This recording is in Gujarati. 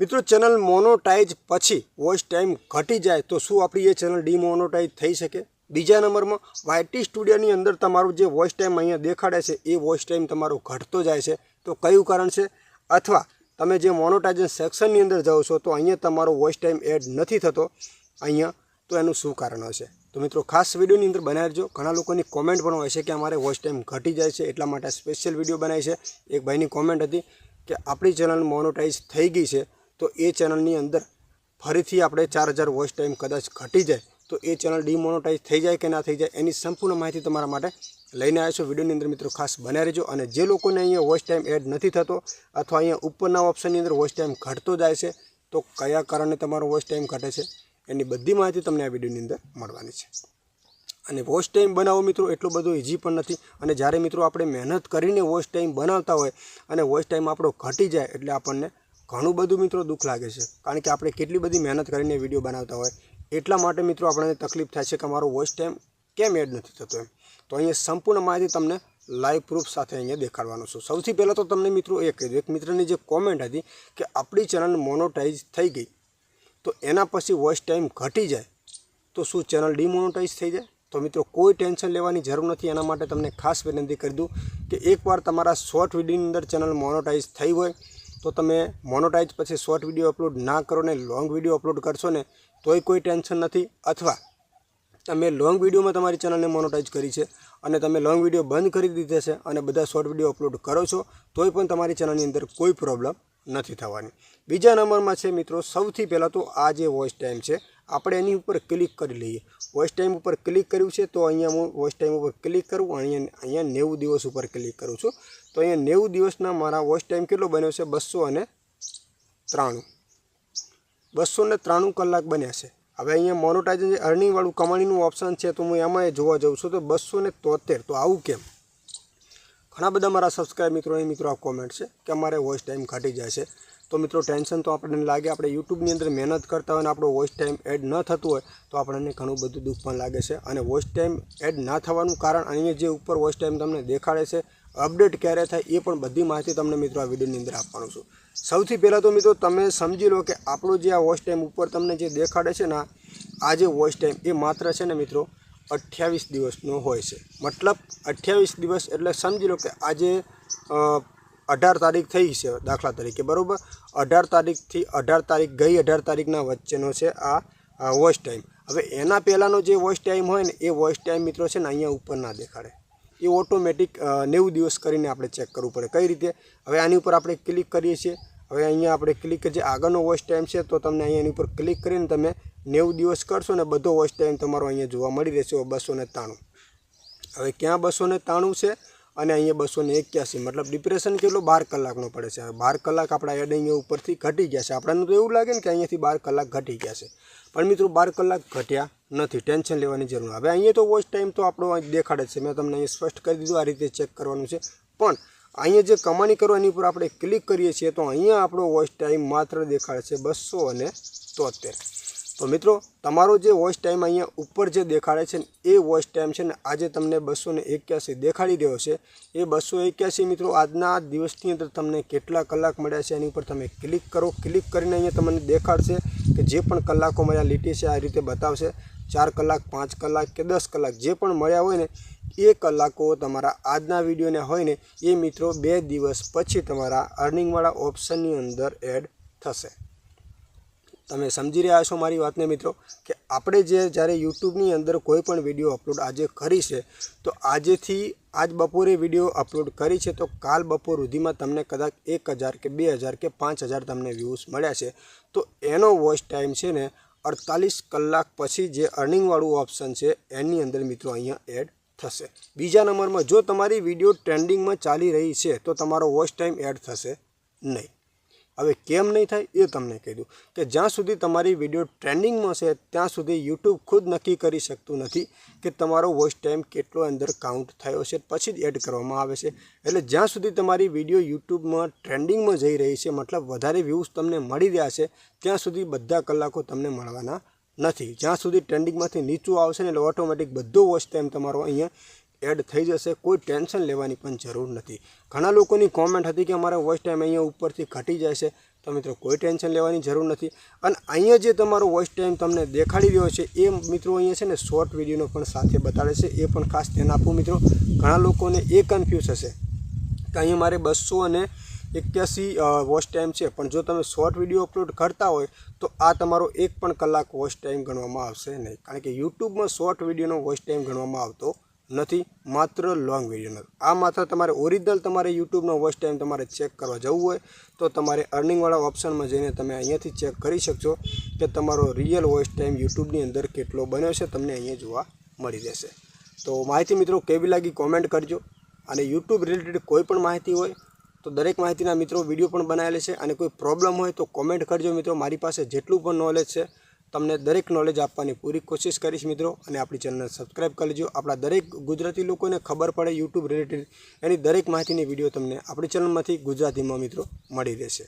મિત્રો, ચેનલ મોનોટાઈઝ પછી વોઇસ ટાઈમ ઘટી જાય તો શું આપણી એ ચેનલ ડીમોનોટાઈઝ થઈ શકે? બીજા નંબરમાં વાયટી સ્ટુડિયોની અંદર તમારું જે વોઇસ ટાઈમ અહીંયા દેખાડે છે, એ વોઇસ ટાઈમ તમારો ઘટતો જાય છે. તો કયું કારણ છે? અથવા તમે જે મોનોટાઇઝેશન સેક્શનની અંદર જાઓ છો, તો અહીંયા તમારો વોઇસ ટાઈમ એડ નથી થતો. અહીંયા, તો એનું શું કારણ હશે? તો મિત્રો, ખાસ વિડીયોની અંદર બનાવી રહેજો ઘણા લોકોની કોમેન્ટ પણ હોય છે કે અમારે વોઇસ ટાઈમ ઘટી જાય છે, એટલા માટે સ્પેશિયલ વીડિયો બનાવી છે. એક ભાઈની કોમેન્ટ હતી કે, આપણી ચેનલ મોનોટાઈઝ થઈ ગઈ છે તો એ ચેનલની અંદર ફરીથી આપણે ચાર હજાર વોઇસ ટાઈમ કદાચ ઘટી જાય, તો એ ચેનલ ડીમોનોટાઈઝ થઈ જાય કે ના થઈ જાય એની સંપૂર્ણ માહિતી તમારા માટે લઈને આવ્યો છું. વિડીયોની અંદર મિત્રો ખાસ બનાવી રહેજો અને જે લોકોને અહીંયા વોઇસ ટાઈમ એડ નથી થતો અથવા અહીંયા ઉપરના ઓપ્શનની અંદર વોઇસ ટાઈમ ઘટતો જાય છે, તો કયા કારણે તમારો વોઇસ ટાઈમ ઘટે છે એની બધી માહિતી તમને આ વિડીયોની અંદર મળવાની છે. અને વોચ ટાઈમ બનાવો મિત્રો, એટલો બધો ઇઝી પણ નથી. અને જ્યારે મિત્રો આપણે મહેનત કરીને વોચ ટાઈમ બનાવતા હોય અને વોચ ટાઈમ આપણો ઘટી જાય એટલે આપણને ઘણું બધું મિત્રો દુઃખ લાગે છે. કારણ કે આપણે કેટલી બધી મહેનત કરીને વીડિયો બનાવતા હોય. એટલા માટે મિત્રો આપણને તકલીફ થાય છે કે અમારો વોઇસ ટાઈમ કેમ એડ નથી થતો એમ. તો અહીંયા સંપૂર્ણ માહિતી તમને લાઈવ પ્રૂફ સાથે અહીંયા દેખાડવાનું છું. સૌથી પહેલાં તો તમને મિત્રો એ કહી દઉં. એક મિત્રની જે કોમેન્ટ હતી કે આપણી ચેનલ મોનોટાઈઝ થઈ ગઈ. તો એના પછી વોઇસ ટાઈમ ઘટી જાય. તો શું ચેનલ ડિમોનોટાઈઝ થઈ જાય? તો મિત્રો કોઈ ટેન્શન લેવાની જરૂર નથી. એના માટે તમને ખાસ વિનંતી કરી દઉં કે એકવાર તમારા શોર્ટ વિડીયોની અંદર ચેનલ મોનોટાઈઝ થઈ હોય તો તમે મોનોટાઈઝ પછી શોર્ટ વીડિયો અપલોડ ના કરો ને લોંગ વીડિયો અપલોડ કરશો ને, તોય કોઈ ટેન્શન નથી. અથવા તમે લોંગ વિડીયોમાં તમારી ચેનલને મોનોટાઈઝ કરી છે અને તમે લોંગ વીડિયો બંધ કરી દીધા છે અને બધા શોર્ટ વીડિયો અપલોડ કરો છો, તોય પણ તમારી ચેનલની અંદર કોઈ પ્રોબ્લેમ નથી થવાની. બીજા નંબરમાં છે મિત્રો, સૌથી પહેલાં તો આ જે વોઇસ ટાઈમ છે આપણે એની ઉપર ક્લિક કરી લઈએ. વોઇસ ટાઈમ ઉપર ક્લિક કર્યું છે, તો અહીંયા હું વોઇસ ટાઈમ ઉપર ક્લિક કરું, અહીંયા અહીંયા નેવું દિવસ ઉપર ક્લિક કરું છું. તો અહીંયા નેવું દિવસના મારા વોઇસ ટાઈમ કેટલો બન્યો છે? બસો અને ત્રાણું. બસો ને ત્રાણું કલાક બન્યા છે. હવે અહીંયા મોનોટાઇઝન જે અર્નિંગવાળું કમાણીનું ઓપ્શન છે, તો હું એમાં જોવા જાઉં છું. તો બસો ને તોતેર, તો આવું કેમ? ઘણા બધા મારા સબસ્ક્રાઈબ મિત્રો અહીં મિત્રો, આ કોમેન્ટ છે કે અમારે વોઇસ ટાઈમ ઘટી જાય છે. તો મિત્રો ટેન્શન તો આપણને લાગે, આપણે યુટ્યુબની અંદર મહેનત કરતા હોય અને આપણો વોઇસ ટાઈમ એડ ન થતું હોય, તો આપણને ઘણું બધું દુઃખ પણ લાગે છે. અને વોઇસ ટાઈમ એડ ના થવાનું કારણ અહીંયા જે ઉપર વોઇસ ટાઈમ તમને દેખાડે છે, અપડેટ ક્યારે થાય એ પણ બધી માહિતી તમને મિત્રો આ વિડીયોની અંદર આપવાનું છું. સૌથી પહેલાં તો મિત્રો તમે સમજી લો કે આપણો જે આ વોઇસ ટાઈમ ઉપર તમને જે દેખાડે છે ને, આ જે વોઇસ ટાઈમ એ માત્ર છે ને મિત્રો અઠ્યાવીસ દિવસનો હોય છે. મતલબ અઠ્યાવીસ દિવસ એટલે સમજી લો કે આજે અઢાર તારીખ થઈ છે દાખલા તરીકે, બરાબર? અઢાર તારીખથી અઢાર તારીખ ગઈ, અઢાર તારીખના વચ્ચેનો છે આ વોઇસ ટાઈમ હવે એના પહેલાંનો જે વોઇસ ટાઈમ હોય ને, એ વોઇસ ટાઈમ મિત્રો છે ને અહીંયા ઉપર ના દેખાડે. એ ઓટોમેટિક નેવું દિવસ કરીને આપણે ચેક કરવું પડે. કઈ રીતે? હવે આની ઉપર આપણે ક્લિક કરીએ છીએ. હવે અહીંયા આપણે ક્લિક જે આગળનો વોઇસ ટાઈમ છે તો તમને અહીંયા એની ઉપર ક્લિક કરીને તમે નેવું દિવસ કરશો ને બધો વોઇસ ટાઈમ તમારો અહીંયા જોવા મળી રહેશે, બસો ને હવે ક્યાં બસો ને છે? અને અહીંયા બસો ને એક્યાસી, મતલબ ડિપ્રેશન કેટલો? બાર કલાકનો પડે છે. બાર કલાક આપણા એડ અહીંયા ઉપરથી ઘટી ગયા છે. આપણને તો એવું લાગે ને કે અહીંયાથી બાર કલાક ઘટી ગયા છે. પણ મિત્રો, બાર કલાક ઘટ્યા નથી. ટેન્શન લેવાની જરૂર હવે અહીંયા તો વોચ ટાઈમ તો આપણો દેખાડે છે. મેં તમને અહીંયા સ્પષ્ટ કરી દીધું, આ રીતે ચેક કરવાનું છે. પણ અહીંયા જે કમાણી કરો એની ઉપર આપણે ક્લિક કરીએ છીએ, તો અહીંયા આપણો વોચ ટાઈમ માત્ર દેખાડે છે બસો અને તોતેર. તો મિત્રો, તમારો જે વોઇસ ટાઈમ અહીંયા ઉપર જે દેખાડે છે એ વોઇસ ટાઈમ છે ને, આજે તમને બસો એક્યાસી દેખાડી રહ્યો છે. એ બસો એક્યાસી મિત્રો, આજના દિવસની અંદર તમને કેટલા કલાક મળ્યા છે, એની ઉપર તમે ક્લિક કરો. ક્લિક કરીને અહીંયા તમને દેખાડશે કે જે પણ કલાકો મળ્યા લીટી છે, આ રીતે બતાવશે. ચાર કલાક, પાંચ કલાક કે દસ કલાક જે પણ મળ્યા હોય ને, એ કલાકો તમારા આજના વિડીયોને હોય ને, એ મિત્રો બે દિવસ પછી તમારા અર્નિંગવાળા ઓપ્શનની અંદર એડ થશે. તમે સમજી રહ્યા છો મારી વાતને મિત્રો, કે આપણે જે જ્યારે યુટ્યુબની અંદર કોઈ પણ વીડિયો અપલોડ આજે કરી છે, તો આજેથી આજ બપોરે વીડિયો અપલોડ કરી છે, તો કાલ બપોર સુધીમાં તમને કદાચ એક હજાર કે બે હજાર કે પાંચ હજાર તમને વ્યૂઝ મળ્યા છે. તો એનો વોચ ટાઈમ છે ને અડતાલીસ કલાક પછી જે અર્નિંગવાળું ઓપ્શન છે, એની અંદર મિત્રો અહીંયા એડ થશે. બીજા નંબરમાં જો તમારી વીડિયો ટ્રેન્ડિંગમાં ચાલી રહી છે, તો તમારો વોચ ટાઈમ એડ થશે નહીં. હવે કેમ નહીં થાય એ તમને કહી દઉં કે જ્યાં સુધી તમારી વીડિયો ટ્રેન્ડિંગમાં છે, ત્યાં સુધી યુટ્યુબ ખુદ નક્કી કરી શકતું નથી કે તમારો વોઇસ ટાઈમ કેટલો અંદર કાઉન્ટ થયો છે, પછી જ એડ કરવામાં આવે છે. એટલે જ્યાં સુધી તમારી વીડિયો યુટ્યુબમાં ટ્રેન્ડિંગમાં જઈ રહી છે, મતલબ વધારે વ્યૂઝ તમને મળી રહ્યા છે, ત્યાં સુધી બધા કલાકો તમને મળવાના નથી. જ્યાં સુધી ટ્રેન્ડિંગમાંથી નીચું આવશે ને એટલે ઓટોમેટિક બધો વોચ ટાઈમ તમારો અહીંયા એડ થઈ જશે, કોઈ ટેન્શન લેવાની પણ જરૂર નથી. ઘણા લોકોની કોમેન્ટ હતી કે અમારા વોઇસ ટાઈમ અહીંયા ઉપરથી ઘટી જાય છે તો મિત્રો, કોઈ ટેન્શન લેવાની જરૂર નથી. અને અહીંયા જે તમારો વોઇસ ટાઈમ તમને દેખાડી રહ્યો છે, એ મિત્રો અહીંયા છે ને શોર્ટ વિડીયોનો પણ સાથે બતાડે છે. એ પણ ખાસ ધ્યાન આપવું મિત્રો. ઘણા લોકોને એ કન્ફ્યુઝ હશે કે અહીંયા મારે બસો અને એક્યાસી વોચ ટાઈમ છે. પણ જો તમે શોર્ટ વીડિયો અપલોડ કરતા હોય, તો આ તમારો એક પણ કલાક વોચ ટાઈમ ગણવામાં આવશે નહીં. કારણ કે યુટ્યુબમાં શોર્ટ વિડીયોનો વોચ ટાઈમ ગણવામાં આવતો નથી, માત્ર લોંગ વિડીયોનો આ માત્ર તમારે ઓરિજિનલ તમારે યુટ્યુબનો વોચ ટાઈમ તમારે ચેક કરવા જવું હોય, તો તમારે અર્નિંગવાળા ઓપ્શનમાં જઈને તમે અહીંયાથી ચેક કરી શકશો કે તમારો રિયલ વોચ ટાઈમ યુટ્યુબની અંદર કેટલો બન્યો છે, તમને અહીંયા જોવા મળી રહેશે. તો માહિતી મિત્રો કેવી લાગી કોમેન્ટ કરજો. અને યુટ્યુબ રિલેટેડ કોઈ પણ માહિતી હોય, તો દરેક માહિતીના મિત્રો વીડિયો પણ બનાવેલા છે. અને કોઈ પ્રોબ્લેમ હોય તો કોમેન્ટ કરજો મિત્રો. મારી પાસે જેટલું પણ નોલેજ છે તમને દરેક નોલેજ આપવાની પૂરી કોશિશ કરીશ મિત્રો અને આપણી ચેનલને સબસ્ક્રાઈબ કરી લેજો. આપણા દરેક ગુજરાતી લોકોને ખબર પડે યુટ્યુબ રિલેટેડ એની દરેક માહિતીની વીડિયો તમને આપણી ચેનલમાંથી ગુજરાતીમાં મિત્રો મળી રહેશે.